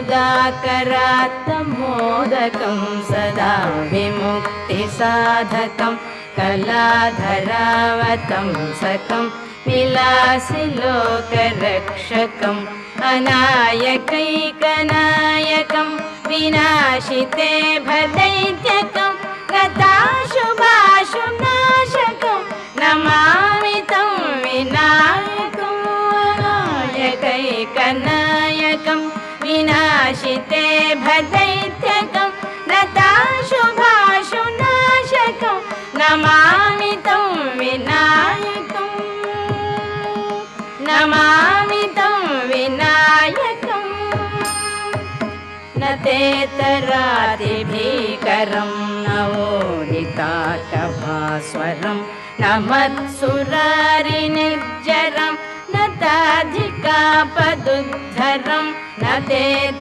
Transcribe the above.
मुदाकरात्तमोदकं सदा विमुक्तिसाधकं कलाधरावतं सकं विलासि लोकरक्षकम् अनायकैकनायकं विनाशिते भदैत्यकं गताशुभाशु नाशकं नमामि तं विनायकम् अनायकैकनायकं विनाशिते भदैत्यकं नताशुभाशु नाशकं नमामि तं विनायकम् नमामि तं विनायकम् न तेतरातिभीकरं नवोदिताटभास्वरं न मत्सुरारिनिर्जरं न ताधिकापदुद्धरं न ते